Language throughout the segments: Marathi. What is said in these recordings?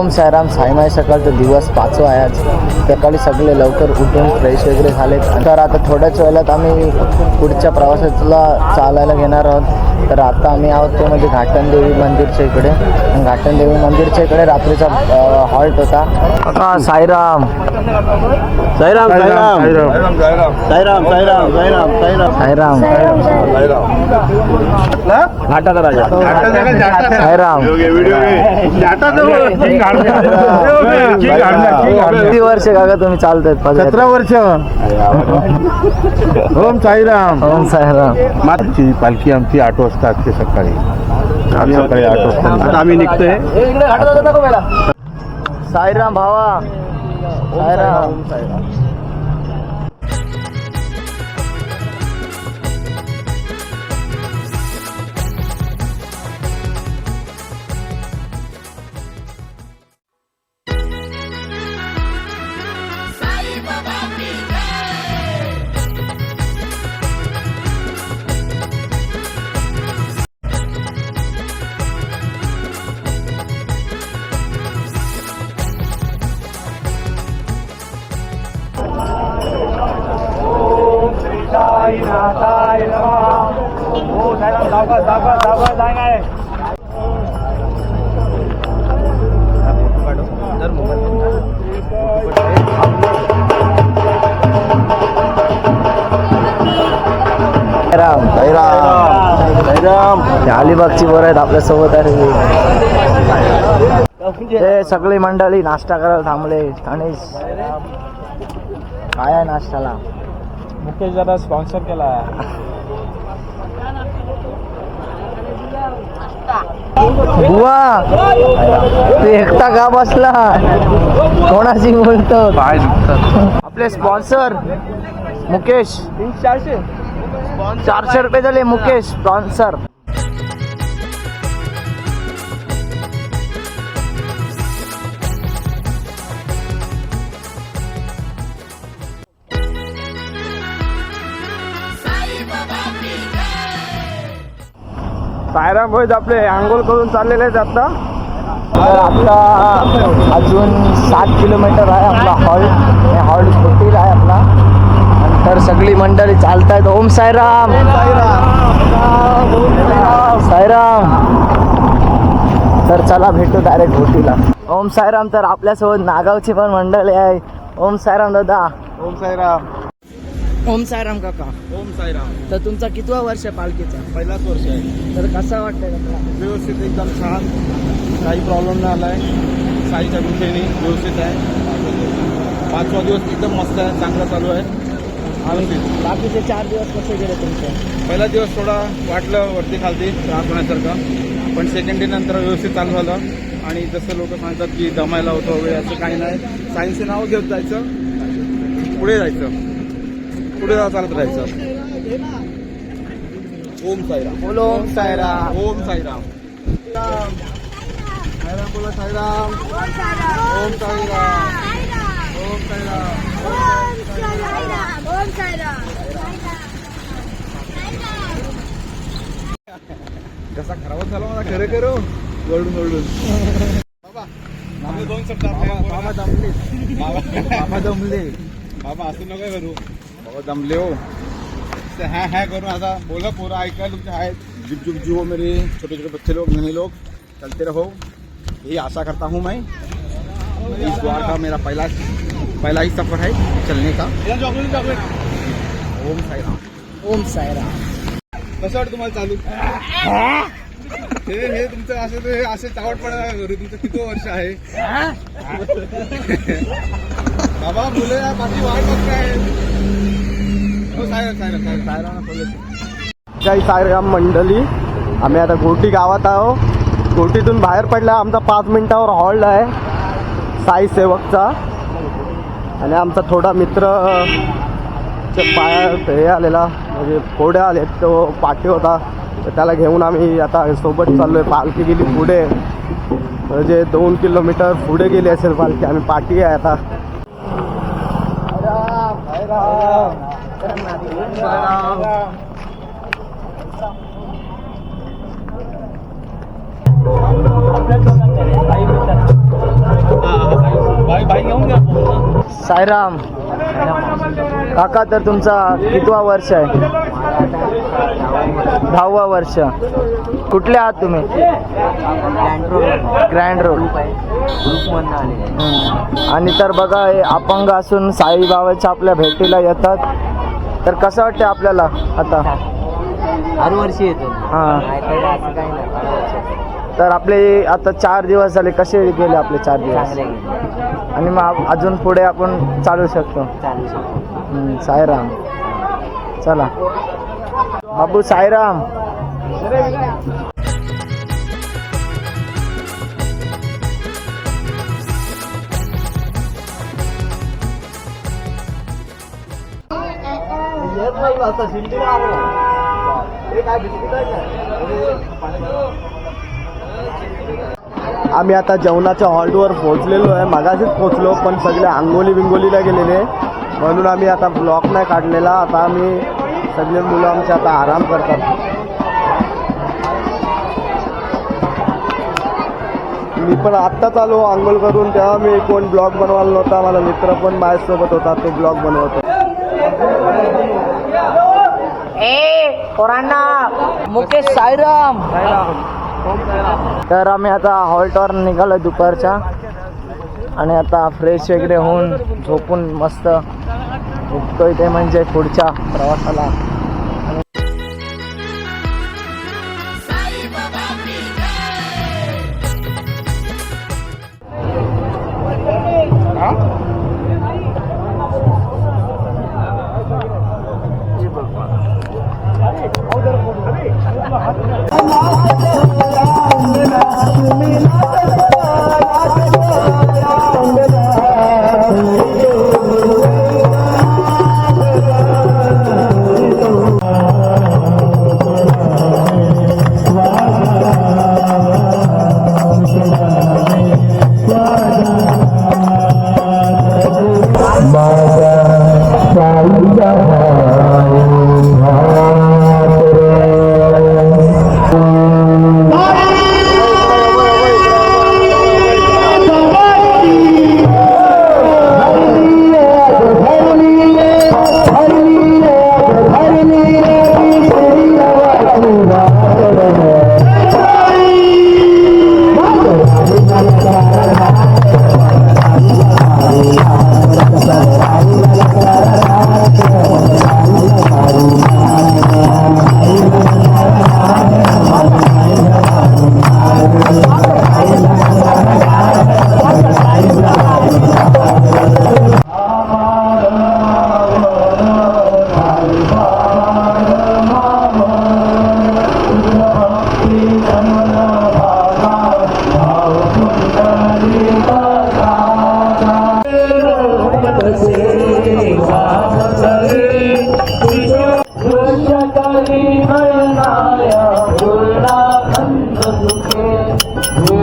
ओम साईराम साईमाय सकाळचा दिवस पाचवा आहे आज सकाळी सगळे लवकर उठून फ्रेश वगैरे झालेत तर आता थोड्याच वेळात आम्ही पुढच्या प्रवासाला चालायला घेणार आहोत तर आता आम्ही आहोत ते म्हणजे घाटनदेवी मंदिरच्या इकडे घाटनदेवी मंदिरच्या इकडे रात्रीचा हॉल्ट होता साईराम साईराम साईराम साईराम साईराम साईराम साईराम साईराम घाटाचा राजा साईराम किती वर्ष काका तुम्ही चालतायत सतरा वर्ष. ओम साईराम. ओम साईराम. मातची पालखी आमची आठ वाजता असते सकाळी. आम्ही सकाळी आठ वाजता आता आम्ही निघतोय. साईराम भावा. साईराम. साईराम. अलिबागची वर आहेत आपल्यासोबत आहे. ते सगळी मंडळी नाश्ता करायला थांबले. आणि काय आहे नाश्त्याला? मुकेश दादा स्पॉन्सर केला. बुवा ते एकटा का बसला? कोणाशी बोलतो? दुखतात आपले स्पॉन्सर मुकेश. चारशे. चारशे रुपये झाले मुकेश स्पॉन्सर साईराम भाई आपले आंघोळ करून चाललेले आहेत आता. तर आता अजून सात किलोमीटर आहे आपला हॉल्ट हॉल्ट छोटी आहे आपला. नंतर सगळी मंडळी चालतायत. ओम साईराम. साईराम. तर चला भेटू डायरेक्ट भोटीला ओम साईराम तर आपल्यासोबत नागावची पण मंडळी आहे. ओम साईराम दादा. ओम साईराम. ओम साईराम काका. ओम साईराम. तर तुमचा कितवा वर्ष आहे पालखीचा? पहिलाच वर्ष आहे. तर कसा वाटतंय व्यवस्थित एकदम छान. काही प्रॉब्लेम नाही आलाय साईच्या विषयी व्यवस्थित आहे. पाचवा दिवस एकदम मस्त आहे चांगला चालू आहे. व्यवस्थित बाकीचे चार दिवस कसे गेले तुमचे? पहिला दिवस थोडा वाटलं वरती खालती त्रास होण्यासारखं. पण सेकंड डे नंतर व्यवस्थित चालू झालं. आणि जसं लोक सांगतात की दमायला होतं वगैरे असं काही नाही. सायन्सचे नाव घेत जायचं पुढे जायचं. पुढे जाऊ चालत राहायचं ओम साईराम बोलो ओम साईराम ओम साईराम साईराम बोला साईराम ओम साईराम ओम साईराम कसा खराबच झाला मला खरं करू ओरडून ओरडून बाबा दोन शब्द बाबा दमले बाबा दमले बाबा असं नका करू दमले हो। हाँ हाँ करो आता बोला पूरा ऐका तुमचे आहेत जुग जुग जुओ मेरे छोटे छोटे बच्चे लोग नन्हे लोग। चलते रहो। यही आशा करता हूँ मैं। इस बार का मेरा पहला पहला ही सफर है चलने का। ओम साई राम। ओम साईराम कसं वाटतं तुम्हाला चालू? हे? हे तुमचं असे हे असे चावटपणा करू तुमचं किती वर्ष आहे? बाबा मुलं या बाकी वाट बघताय हो सायरा सायरा सायरा सायरा जय साईराम मंडळी. आम्ही आता घोटी गावात आहो घोटीतून बाहेर पडला. आमचा पाच मिनिटावर हॉल्ड आहे. साई सेवकचा. आणि आमचा थोडा मित्र पायात हे आलेला. म्हणजे फोड्या आले तो पाठी होता. तर त्याला घेऊन आम्ही आता सोबत चाललोय. पालखी गेली पुढे. म्हणजे दोन किलोमीटर पुढे गेली असेल पालखी. आम्ही पाठी आहे आता. साईराम काका तर तुमचा कितवा वर्ष आहे? दहावा वर्ष. कुठले आहात तुम्ही? Grand road. आणि तर बघा हे अपंग असून साईबाबाच्या आपल्या भेटीला येतात. तर कसं वाटतं आपल्याला आता? हर वर्षी येतो. हां. नाहीतर असं काही नाही हर वर्षी तर आपले आता चार दिवस झाले कसे गेले आपले चार दिवस? चांगले गेले. आणि मग आप- अजून पुढे आपण चालू शकतो. चालू शकतो. हम्म, साईराम चला. बाबू साईराम आम्ही आता जेवणाच्या हॉल्टवर पोहोचलेलो आहे. मागाशीच पोहोचलो पण सगळे आंगोली बिंगोलीला गेलेले. म्हणून आम्ही आता ब्लॉक नाही काढलेला. आता आम्ही सगळे मुलं आमचे आता आराम करतात. मी पण आत्ताच आलो आंघोळ करून. तेव्हा मी कोण ब्लॉग बनवायला नव्हता. मला मित्र पण माझ्यासोबत होता. तो ब्लॉग बनवतो. पोरांना. मुकेश साईराम. तर आम्ही आता हॉल्टवर निघालो दुपारच्या. आणि आता फ्रेश वगैरे होऊन झोपून मस्त. उठतोय ते म्हणजे पुढच्या प्रवासाला. मेरा i'm Oh,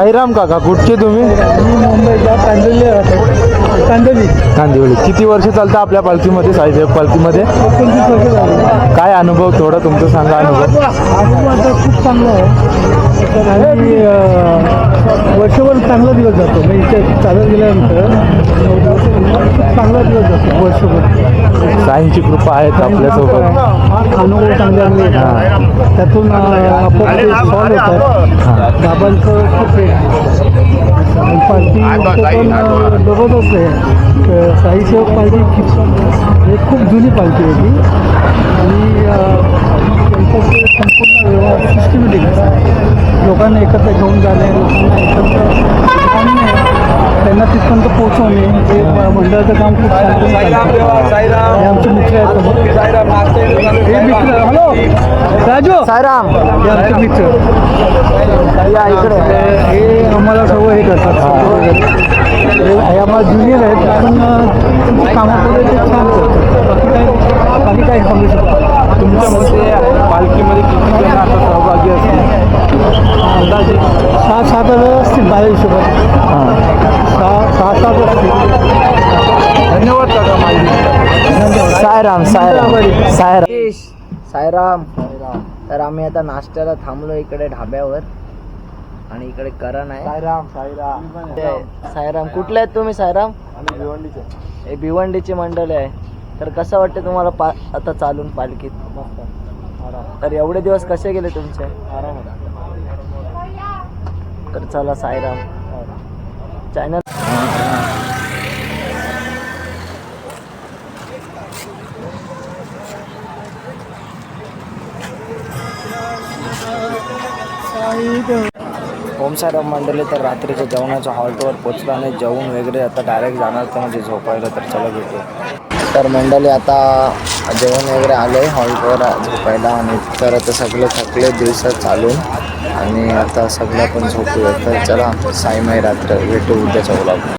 साईराम काका कुठचे तुम्ही? मुंबईच्या कांदिवली राहतो. कांदिवली कांदिवली किती वर्ष चालतं आपल्या पालखीमध्ये साईदेव पालखीमध्ये? एकोणतीस वर्ष झाली. काय अनुभव थोडा तुमचा सांगा अनुभव. आता खूप चांगलं आहे. आणि वर्षभर चांगला दिवस जातो. म्हणजे इथे चालत गेल्यानंतर खूप चांगला दिवस जातो वर्षभर. साईंची कृपा आहेत आपल्यासोबत. अनुभव चांगले हां. त्यातून सॉल्व होतात बाबांचं खूप आहे. पार्टी पण दररोजच आहे साई सेवक पार्टी हे खूप जुनी पार्टी आहे ती आणि त्यांचं संपूर्ण व्यवहार सिस्टमॅटिक लोकांना एकत्र घेऊन जाणे लोकांना एकत्र आणणे त्यांना तिथपर्यंत पोहोचवणे हे मंडळाचं काम खूप छान हे आमचे मित्र आहेत. हे मित्र हॅलो? राजू? सायराम हे आमचे मित्र. या इकडे. हे आम्हाला सर्व हे करतात. हे. हे आम्हाला ज्युनियर आहेत पण कामामध्ये ते छान करतात. बाकी काही काही सांगू शकतो? तुमच्या मते पालखीमध्ये किती जण आता सहभागी असतील? अंदाजे सहा सात हजार असतील माझ्या हिशोबात सहा सहा सात असतील धन्यवाद काका माहिती सायराम सायराम. सायराम सायराम. तर आम्ही आता नाश्त्याला थांबलो इकडे ढाब्यावर. आणि इकडे करण आहे. साईराम साईराम ते सायराम कुठले आहेत तुम्ही सायराम? आणि भिवंडीचे. हे भिवंडीची मंडळी आहे. तर कसं वाटतं तुम्हाला पा आता चालून पालखीत? तर एवढे दिवस कसे गेले तुमचे? तर चला सायराम चॅनल ओम सायराम मंडळी तर रात्रीच्या जेवणाच्या हॉल्टवर पोचला आणि जेवून वगैरे आता डायरेक्ट जाणार तर म्हणजे झोपायला तर चला भेटू तर मंडळी आता जेवण वगैरे आले हॉलवर झोपायला आणि तर आता सगळे थकले दिवसात चालून आणि आता सगळं पण झोपूया तर चला साईमाई रात्र भेटू उद्याच्या ओला